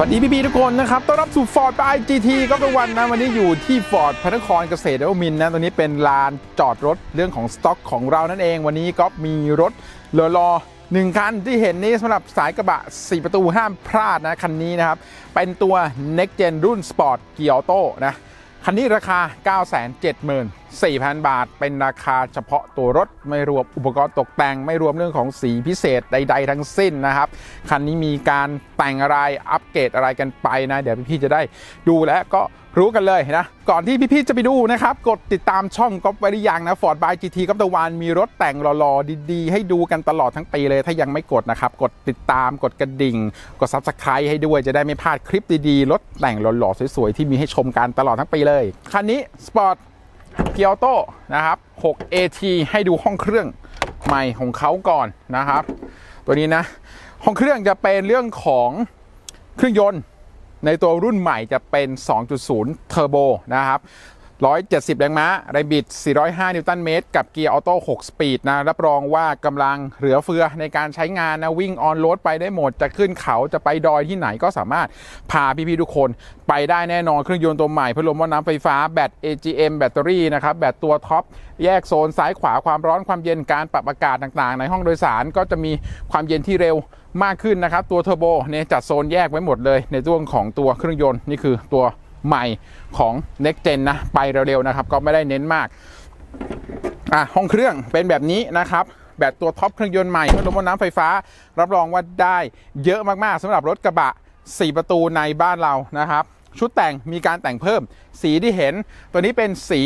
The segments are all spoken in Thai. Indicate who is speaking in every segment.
Speaker 1: สวัสดีพี่ๆทุกคนนะครับ ต้อนรับสู่ Ford by GT ก็เป็นวันนะ วันนี้อยู่ที่ Ford พระนครเกษตรนวมินนะ ตัวนี้เป็นลานจอดรถเรื่องของสต็อกของเรานั่นเอง วันนี้ก็มีรถเลอรอหนึ่งคันที่เห็นนี้สำหรับสายกระบะ 4 ประตูห้ามพลาดนะ คันนี้นะครับ เป็นตัว Next Gen รุ่น Sport เกียร์ออโต้นะ คันนี้ราคา 9 7 0 0 0 4,000 บาท เป็นราคาเฉพาะตัวรถ ไม่รวมอุปกรณ์ตกแต่ง ไม่รวมเรื่องของสีพิเศษใด ๆ ทั้งสิ้นนะครับ คันนี้มีการแต่งอะไรอัปเกรดอะไรกันไปนะ เดี๋ยวพี่ๆจะได้ดูและก็รู้กันเลยนะ ก่อนที่พี่ๆจะไปดูนะครับ กดติดตามช่องก๊อฟไว้หรือยังนะ Ford by GT ก๊อฟตะวันมีรถแต่งหล่อๆ ดีๆ ให้ดูกันตลอดทั้งปีเลย ถ้ายังไม่กดนะครับ กดติดตามกดกระดิ่ง กด Subscribe ให้ด้วยจะได้ไม่พลาดคลิปดีๆ รถแต่งหล่อๆ สวยๆ ที่มีให้ชมกันตลอดทั้งปีเลย คันนี้ Sport เกียวโตนะครับ 6 AT ให้ดูห้องเครื่องใหม่ของเขาก่อนนะครับ ตัวนี้นะ ห้องเครื่องจะเป็นเรื่องของเครื่องยนต์ ในตัวรุ่นใหม่จะเป็น 2.0 เทอร์โบนะครับ 170 แรงม้าแรงบิด 405 นิวตันเมตร กับเกียร์ออโต้ 6 สปีดนะ รับรองว่ากำลังเหลือเฟือในการใช้งานนะ วิ่งออนโรดไปได้หมด จะขึ้นเขาจะไปดอยที่ไหนก็สามารถพาพี่ ๆ ทุกคน ไปได้แน่นอน เครื่องยนต์ตัวใหม่พัดลมว่าน้ำไฟฟ้าแบต AGM แบตเตอรี่นะครับ แบตตัวท็อป แยกโซนซ้ายขวาความร้อนความเย็นการปรับอากาศต่างๆ ในห้องโดยสารก็จะมีความเย็นที่เร็วมากขึ้นนะครับตัวเทอร์โบเนี่ยจัดโซนแยกไว้หมดเลย ในตัวของตัวเครื่องยนต์นี่คือตัว ใหม่ของ Next Gen นะ ไปเร็วๆนะครับ ก็ไม่ได้เน้นมาก อะ ห้องเครื่องเป็นแบบนี้นะครับแบบตัวท็อปเครื่องยนต์ใหม่พัดลมน้ำไฟฟ้า รับรองว่าได้เยอะมากๆสำหรับรถกระบะ 4 ประตูในบ้านเรานะครับ ชุดแต่งมีการแต่งเพิ่ม สีที่เห็น ตัวนี้เป็นสี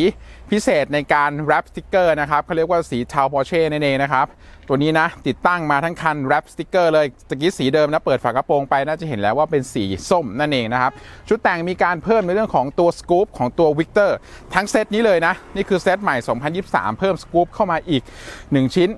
Speaker 1: พิเศษในการแรปสติกเกอร์นะครับเขาเรียกว่าสีชาวปอเช่นั่นเองนะครับ ตัวนี้นะติดตั้งมาทั้งคันแรปสติกเกอร์เลยตะกี้สีเดิมนะเปิดฝากระโปรงไปน่าจะเห็นแล้วว่าเป็นสีส้มนั่นเองนะครับ ชุดแต่งมีการเพิ่มในเรื่องของตัวสกู๊ปของตัววิกเตอร์ทั้งเซตนี้เลยนะ นี่คือเซตใหม่ 2023 เพิ่มสกู๊ปเข้ามาอีก 1 ชิ้น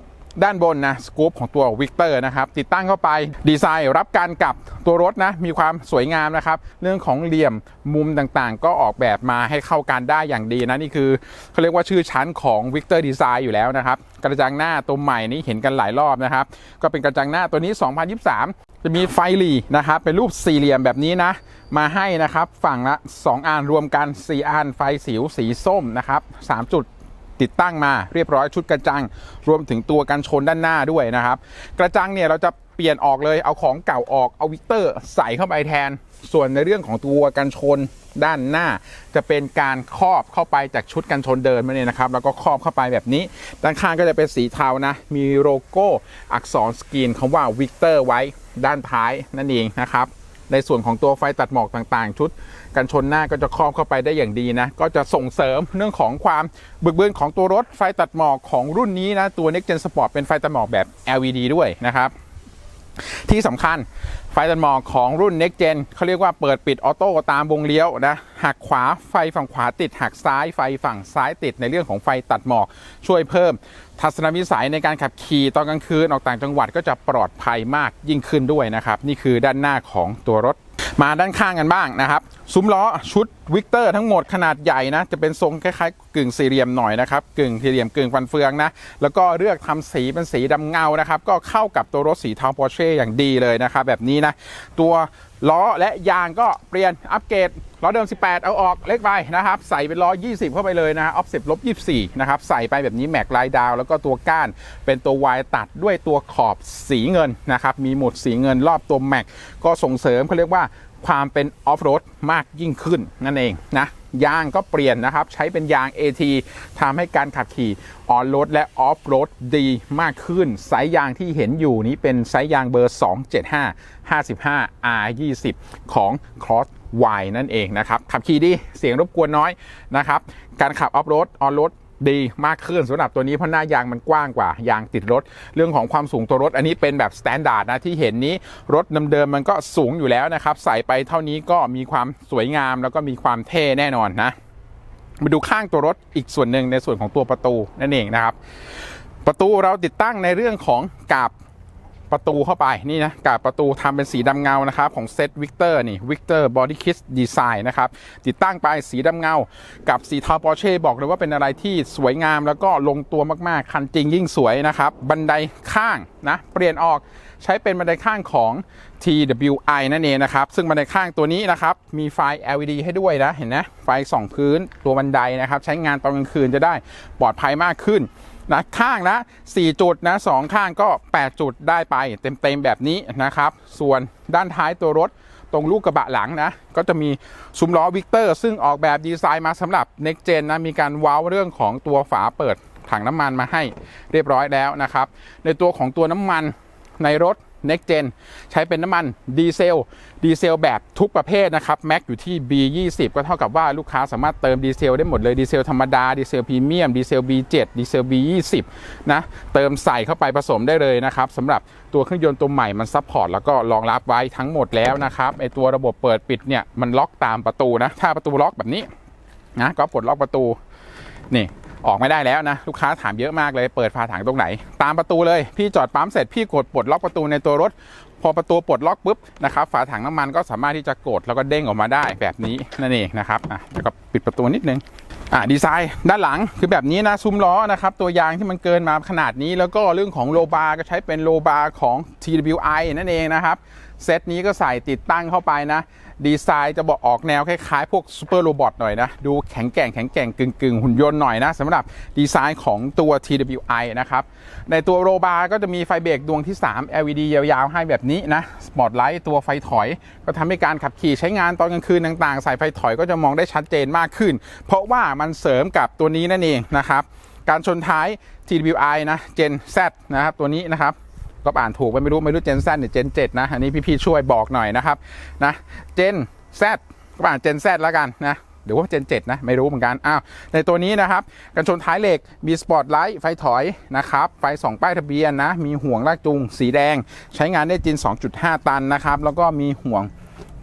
Speaker 1: ด้านบนนะสกู๊ปของตัววิกเตอร์นะครับ ติดตั้งเข้าไปดีไซน์รับการกลับตัวรถนะ มีความสวยงามนะครับ เรื่องของเหลี่ยมมุมต่างๆ ก็ออกแบบมาให้เข้ากันได้อย่างดีนะ นี่คือเขาเรียกว่าชื่อชั้นของวิกเตอร์ดีไซน์อยู่แล้วนะครับ กระจังหน้าตัวใหม่นี้เห็นกันหลายรอบนะครับ ก็เป็นกระจังหน้าตัวนี้ 2023จะมีไฟหลีนะครับเป็นรูปสี่เหลี่ยมแบบนี้นะ มาให้นะครับ ฝั่งละ 2อันรวมกัน 4อันไฟสิวสีส้มนะครับ3จุด ติดตั้งมาเรียบร้อยชุดกระจัง รวมถึงตัวกันชนด้านหน้าด้วยนะครับ กระจังเนี่ยเราจะเปลี่ยนออกเลยเอาของเก่าออกเอาวิกเตอร์ใส่เข้าไปแทน ส่วนในเรื่องของตัวกันชนด้านหน้า จะเป็นการครอบเข้าไปจากชุดกันชนเดินมาเนี่ยนะครับ แล้วก็ครอบเข้าไปแบบนี้ ด้านข้างก็จะเป็นสีเทานะ มีโลโก้อักษรสกรีนคำว่าวิกเตอร์ไว้ด้านท้ายนั่นเองนะครับ ในส่วนของตัวไฟตัดหมอกต่างๆ ชุดกันชนหน้าก็จะครอบเข้าไปได้อย่างดีนะ ก็จะส่งเสริมเรื่องของความบึกบืนของตัวรถไฟตัดหมอกของรุ่นนี้นะ ตัว Next Gen Sport เป็นไฟตัดหมอกแบบ LED ด้วยนะครับ ที่สำคัญไฟตัดหมอกของรุ่น Next Gen เขาเรียกว่าเปิดปิดออโต้ตามวงเลี้ยวนะหักขวาไฟฝั่งขวาติดหักซ้ายไฟฝั่งซ้ายติดในเรื่องของไฟตัดหมอกช่วยเพิ่ม ทัศนวิสัยในการขับขี่ตอนกลางคืนออกต่างจังหวัดก็จะปลอดภัยมากยิ่งขึ้นด้วยนะครับ นี่คือด้านหน้าของตัวรถ มาด้านข้างกันบ้างนะครับ ซุ้มล้อชุดวิกเตอร์ทั้งหมดขนาดใหญ่นะ จะเป็นทรงคล้ายๆกึ่งสี่เหลี่ยมหน่อยนะครับ กึ่งสี่เหลี่ยมกึ่งฟันเฟืองนะ แล้วก็เลือกทำสีเป็นสีดำเงานะครับ ก็เข้ากับตัวรถสีเทาปอร์เช่อย่างดีเลยนะครับ แบบนี้นะ ตัวล้อและยางก็เปลี่ยนอัปเกรดล้อเดิม 18 เอาออกเล็กไปนะครับ ใส่เป็นล้อ 20 เข้าไปเลยนะออฟสิบลบ 24 นะครับ ใส่ไปแบบนี้แม็กลายดาว แล้วก็ตัวก้านเป็นตัววายตัดด้วยตัวขอบสีเงินนะครับ มีหมุดสีเงินรอบตัวแม็กก็ส่งเสริมเขาเรียกว่า ความเป็นออฟโรดมากยิ่งขึ้นนั่นเองนะยางก็เปลี่ยนนะครับ ใช้เป็นยาง AT ทำให้การขับขี่ออนโรดและออฟโรดดีมากขึ้นไซส์ยางที่เห็นอยู่นี้เป็นไซส์ยางเบอร์ 275 55 R20 ของ Cross Y นั่นเองนะครับ ขับขี่ดีเสียงรบกวนน้อยนะครับ การขับออฟโรดออนโรด ดีมากขึ้นสำหรับตัวนี้เพราะหน้ายางมันกว้างกว่ายางติดรถ เรื่องของความสูงตัวรถ อันนี้เป็นแบบสแตนดาร์ดนะที่เห็นนี้รถเดิมๆมันก็สูงอยู่แล้วนะครับ ใส่ไปเท่านี้ก็มีความสวยงามแล้วก็มีความเท่แน่นอนนะ มาดูข้างตัวรถอีกส่วนหนึ่งในส่วนของตัวประตูนั่นเองนะครับ ประตูเราติดตั้งในเรื่องของกับ ประตูเข้าไปนี่นะกาบประตูทำเป็นสีดำเงานะครับของเซตวิกเตอร์นี่วิกเตอร์บอดี้คิสดีไซน์นะครับติดตั้งไปสีดำเงา กับสีเทาปอร์เช่บอกเลยว่าเป็นอะไรที่สวยงามแล้วก็ลงตัวมากๆ คันจริงยิ่งสวยนะครับ บันไดข้างนะเปลี่ยนออกใช้เป็นบันไดข้างของ TWI นั่นเองนะครับ ซึ่งบันไดข้างตัวนี้นะครับมีไฟ LED ให้ด้วยนะเห็นนะไฟส่องพื้นตัวบันไดนะครับใช้งานตอนกลางคืนจะได้ปลอดภัยมากขึ้น นะข้างละ4จุดนะสองข้างก็ 8 จุดได้ไปเต็มๆแบบนี้นะครับ ส่วนด้านท้ายตัวรถตรงลูกกระบะหลังนะ ก็จะมีซุ้มล้อวิกเตอร์ ซึ่งออกแบบดีไซน์มาสำหรับ Next Gen นะ มีการว้าวเรื่องของตัวฝาเปิดถังน้ำมันมาให้เรียบร้อยแล้วนะครับ ในตัวของตัวน้ำมันในรถ Next Gen ใช้เป็นน้ำมันดีเซลดีเซลแบบทุกประเภทนะครับแม็กอยู่ที่ B20 ก็เท่ากับว่าลูกค้าสามารถเติมดีเซลได้หมดเลยดีเซลธรรมดาดีเซลพรีเมียมดีเซล B7 ดีเซล B20 นะเติมใส่เข้าไปผสมได้เลยนะครับสำหรับตัวเครื่องยนต์ตัวใหม่มันซัพพอร์ตแล้วก็รองรับไว้ทั้งหมดแล้วนะครับไอตัวระบบเปิดปิดเนี่ยมันล็อกตามประตูนะถ้าประตูล็อกแบบนี้นะก็ปลดล็อกประตูนี่ ออกไม่ได้แล้วนะลูกค้าถามเยอะมากเลยเปิดฝาถังตรงไหน ตามประตูเลยพี่จอดปั๊มเสร็จพี่กดปลดล็อกประตูในตัวรถ พอประตูปลดล็อกปุ๊บนะครับฝาถังน้ำมันก็สามารถที่จะกดแล้วก็เด้งออกมาได้แบบนี้นั่นเองนะครับอะแล้วก็ปิดประตูนิดนึงอะดีไซน์ด้านหลังคือแบบนี้นะซุ้มล้อนะครับตัวยางที่มันเกินมาขนาดนี้ แล้วก็เรื่องของโลบาร์ก็ใช้เป็นโลบาร์ของ TWI นั่นเองนะครับ เซตนี้ก็ใส่ติดตั้งเข้าไปนะ ดีไซน์จะบอกออกแนวคล้ายๆ พวกซูเปอร์โรบอทหน่อยนะ ดูแข็งแกร่งแข็งแกร่งกึ่งกึ่งหุ่นยนต์หน่อยนะสำหรับดีไซน์ของตัว TWI นะครับ ในตัวโรบาร์ก็จะมีไฟเบรกดวงที่ 3 LED ยาวๆ ให้แบบนี้นะสปอตไลท์ตัวไฟถอย ก็ทำให้การขับขี่ใช้งานตอนกลางคืนต่างๆใส่ไฟถอยก็จะมองได้ชัดเจนมากขึ้น เพราะว่ามันเสริมกับตัวนี้นั่นเองนะครับการชนท้าย TWI นะ Gen Z นะครับตัวนี้นะครับ ก็อ่านถูกไปไม่รู้ไม่รู้เจน Z หรือเจนเจ็ดนะอันนี้พี่ๆช่วยบอกหน่อยนะครับนะเจนแซดก็อ่านเจนแซดแล้วกันนะหรือว่าเจน7นะ ไม่รู้เหมือนกันอ้าวในตัวนี้นะครับ กันชนท้ายเหล็กมีสปอตไลท์ไฟถอยนะครับ ไฟสองป้ายทะเบียนนะ มีห่วงลากจูงสีแดง ใช้งานได้จริง 2.5 ตันนะครับ แล้วก็มีห่วง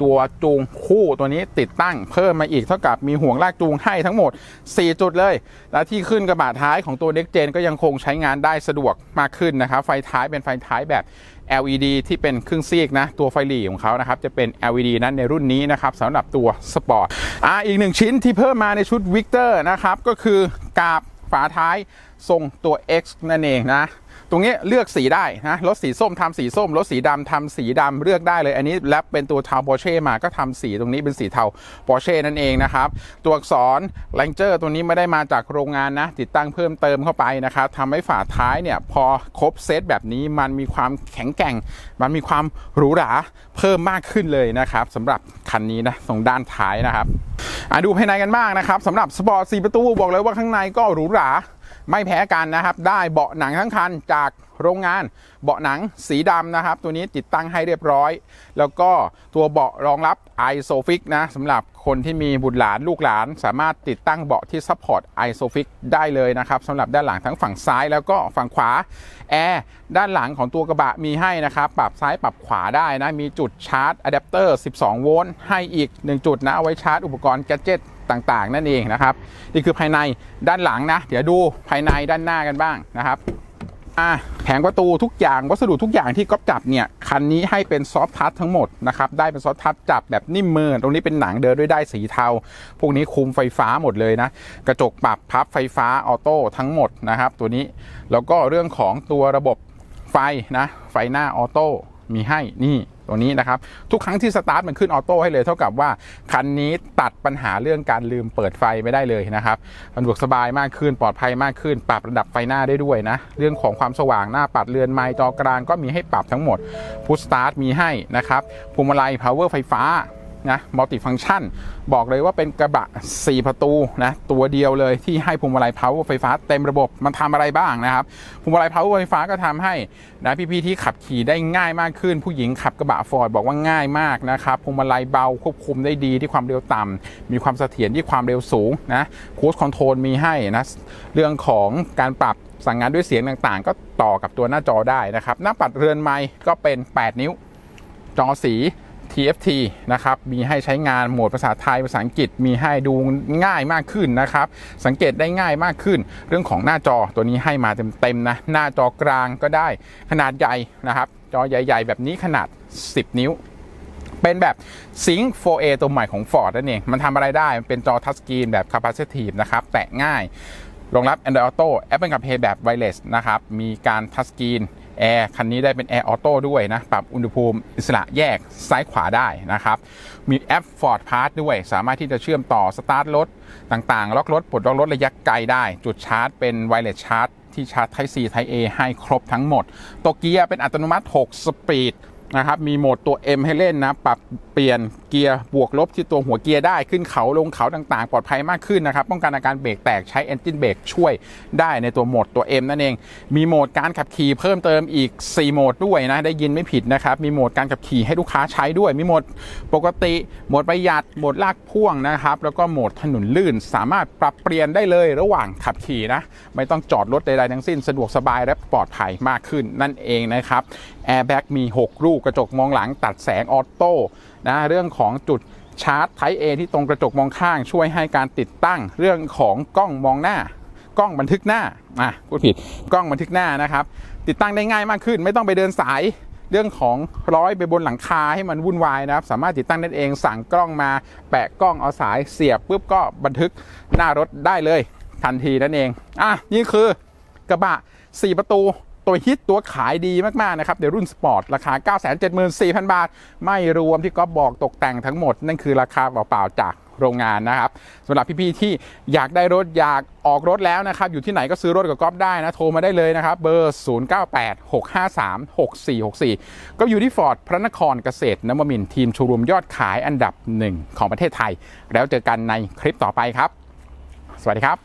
Speaker 1: ตัวจูงคู่ตัวนี้ติดตั้งเพิ่มมาอีกเท่ากับมีห่วงลากจูงให้ทั้งหมด 4 จุดเลย และที่ขึ้นกระบะท้ายของตัวเด็กเจนก็ยังคงใช้งานได้สะดวกมากขึ้นนะครับ ไฟท้ายเป็นไฟท้ายแบบ LED ที่เป็นครึ่งซีกนะ ตัวไฟหลีของเขานะครับ จะเป็น LED นั้นในรุ่นนี้นะครับสำหรับตัวสปอร์ตอ่าอีกหนึ่งชิ้นที่เพิ่มมาในชุดวิกเตอร์นะครับก็คือกาบ ฝาท้ายทรงตัว X นั่นเองนะ ตรงนี้เลือกสีได้นะ รถสีส้มทำสีส้ม รถสีดำทำสีดำเลือกได้เลย อันนี้แลปเป็นตัวเทาปอร์เช่มาก็ทำสีตรงนี้เป็นสีเทาปอร์เช่นั่นเองนะครับ ตัวอักษรแรงเจอร์ตัวนี้ไม่ได้มาจากโรงงานนะ ติดตั้งเพิ่มเติมเข้าไปนะครับทำให้ฝาท้ายเนี่ยพอครบเซตแบบนี้มันมีความแข็งแกร่ง มันมีความหรูหราเพิ่มมากขึ้นเลยนะครับสำหรับคันนี้นะตรงด้านท้ายนะครับ อะดูภายในกันบ้างนะครับสำหรับสปอร์ตสีประตูบอกเลยว่าข้างในก็หรูหราไม่แพ้กันนะครับ ได้เบาะหนังทั้งคันจาก โรงงาน เบาะหนังสีดำนะครับ ตัวนี้ติดตั้งให้เรียบร้อย แล้วก็ตัวเบาะรองรับ i s o f i x นะสำหรับคนที่มีบุตรหลานลูกหลาน สามารถติดตั้งเบาะที่ซัพพอร์ต i s o f i x ได้เลยนะครับสำหรับด้านหลังทั้งฝั่งซ้ายแล้วก็ฝั่งขวาแอร์ด้านหลังของตัวกระบะมีให้นะครับ ปรับซ้ายปรับขวาได้นะ มีจุดชาร์จอะแดปเตอร์ 12 โวลต์ให้อีก 1 จุดนะเอาไว้ชาร์จอุปกรณ์แกจิตต่างๆ นั่นเองนะครับ นี่คือภายในด้านหลังนะ เดี๋ยวดูภายในด้านหน้ากันบ้างนะครับ แผงประตูทุกอย่างวัสดุทุกอย่างที่ก๊อฟจับเนี่ยคันนี้ให้เป็นซอฟทัชทั้งหมดนะครับได้เป็นซอฟทัชจับแบบนิ่มมือตรงนี้เป็นหนังเดินด้วยได้สีเทา พวกนี้คุมไฟฟ้าหมดเลยนะ กระจกปรับพับไฟฟ้าออโต้ทั้งหมดนะครับ ตัวนี้แล้วก็เรื่องของตัวระบบไฟนะไฟหน้าออโต้มีให้นี่ ตัวนี้นะครับ ทุกครั้งที่สตาร์ทมันขึ้นออโต้ให้เลยเท่ากับว่า คันนี้ตัดปัญหาเรื่องการลืมเปิดไฟไม่ได้เลยนะครับสะดวกสบายมากขึ้นปลอดภัยมากขึ้น ปรับระดับไฟหน้าได้ด้วยนะ เรื่องของความสว่างหน้าปัดเรือนไม้จอกลางก็มีให้ปรับทั้งหมดพุชสตาร์ทมีให้นะครับพวงมาลัยพาวเวอร์ไฟฟ้า นะมัลติฟัง c t ชัน บอกเลยว่าเป็นกระบะ 4 ประตูนะตัวเดียวเลยที่ให้พวงมาลัย power ไฟฟ้าเต็มระบบมันทำอะไรบ้างนะครับพวงมาลัย power ไฟฟ้าก็ทำให้นะพี่ๆที่ขับขี่ได้ง่ายมากขึ้น ผู้หญิงขับกระบะฟอร์ดบอกว่าง่ายมากนะครับพวงมาลัยเบาควบคุมได้ดีที่ความเร็วต่ำมีความเสถียรที่ความเร็วสูงนะคูสคอนโทรลมีให้นะเรื่องของการปรับสั่งงานด้วยเสียงต่างๆ ก็ต่อกับตัวหน้าจอได้นะครับ หน้าปัดเรือนไม้ก็เป็น 8 นิ้ว จอสี TFT นะครับ มีให้ใช้งานโหมดภาษาไทยภาษาอังกฤษ มีให้ดูง่ายมากขึ้นนะครับ สังเกตได้ง่ายมากขึ้น เรื่องของหน้าจอตัวนี้ให้มาเต็มๆนะ หน้าจอกลางก็ได้ขนาดใหญ่นะครับ จอใหญ่ ๆ แบบนี้ขนาด 10 นิ้วเป็นแบบ Sync 4A ตัวใหม่ของ Ford นั่นเอง มันทำอะไรได้ มันเป็นจอทัชสกรีนแบบ Capacitive นะครับ แตะง่าย รองรับ Android Auto Apple CarPlay แบบ Wireless นะครับ มีการทัชสกรีน แอร์คันนี้ได้เป็นแอร์ออโต้ด้วยนะ ปรับอุณหภูมิอิสระแยกซ้ายขวาได้นะครับ มีแอป Ford Pass ด้วย สามารถที่จะเชื่อมต่อสตาร์ทรถต่างๆ ล็อกรถปลดล็อกรถระยะไกลได้ จุดชาร์จเป็นไวเลสชาร์จที่ชาร์จ Type C Type A ให้ครบทั้งหมด ตัวเกียร์เป็นอัตโนมัติ 6 สปีด นะครับมีโหมดตัว M ให้เล่นนะ ปรับเปลี่ยนเกียร์บวกลบที่ตัวหัวเกียร์ได้ขึ้นเขาลงเขาต่างๆ ปลอดภัยมากขึ้นนะครับ ป้องกันอาการเบรกแตกใช้ Engine Brake ช่วยได้ในตัวโหมดตัว M นั่นเอง มีโหมดการขับขี่เพิ่มเติมอีก 4 โหมดด้วยนะ ได้ยินไม่ผิดนะครับ มีโหมดการขับขี่ให้ลูกค้าใช้ด้วย มีโหมดปกติ โหมดประหยัดโหมดลากพ่วงนะครับแล้วก็โหมดถนนลื่นสามารถปรับเปลี่ยนได้เลยระหว่างขับขี่นะไม่ต้องจอดรถใดๆทั้งสิ้นสะดวกสบายและปลอดภัยมากขึ้นนั่นเองนะครับแอร์แบ็กมี 6 ลูกกระจกมองหลังตัดแสงออโต้นะเรื่องของจุดชาร์จ Type A ที่ตรงกระจกมองข้างช่วยให้การติดตั้งเรื่องของกล้องมองหน้ากล้องบันทึกหน้าอะพูดผิดกล้องบันทึกหน้านะครับ ติดตั้งได้ง่ายมากขึ้น ไม่ต้องไปเดินสายเรื่องของร้อยไปบนหลังคาให้มันวุ่นวายนะครับ สามารถติดตั้งได้เองสั่งกล้องมา แปะกล้องเอาสายเสียบปุ๊บก็บันทึกหน้ารถได้เลย ทันทีนั่นเองอะนี่คือกระบะ 4 ประตู ตัวฮิตตัวขายดีมากๆนะครับในรุ่นสปอร์ตราคา 974,000 บาท ไม่รวมที่ก๊อฟบอกตกแต่งทั้งหมด นั่นคือราคาเปล่าๆจากโรงงานนะครับสำหรับพี่ๆที่อยากได้รถอยากออกรถแล้วนะครับ อยู่ที่ไหนก็ซื้อรถกับก๊อฟได้นะ โทรมาได้เลยนะครับ เบอร์ 0986536464 ก็อยู่ที่ฟอร์ดพระนครเกษตรนวมินทีมชูรูมยอดขายอันดับหนึ่งของประเทศไทย แล้วเจอกันในคลิปต่อไปครับ สวัสดีครับ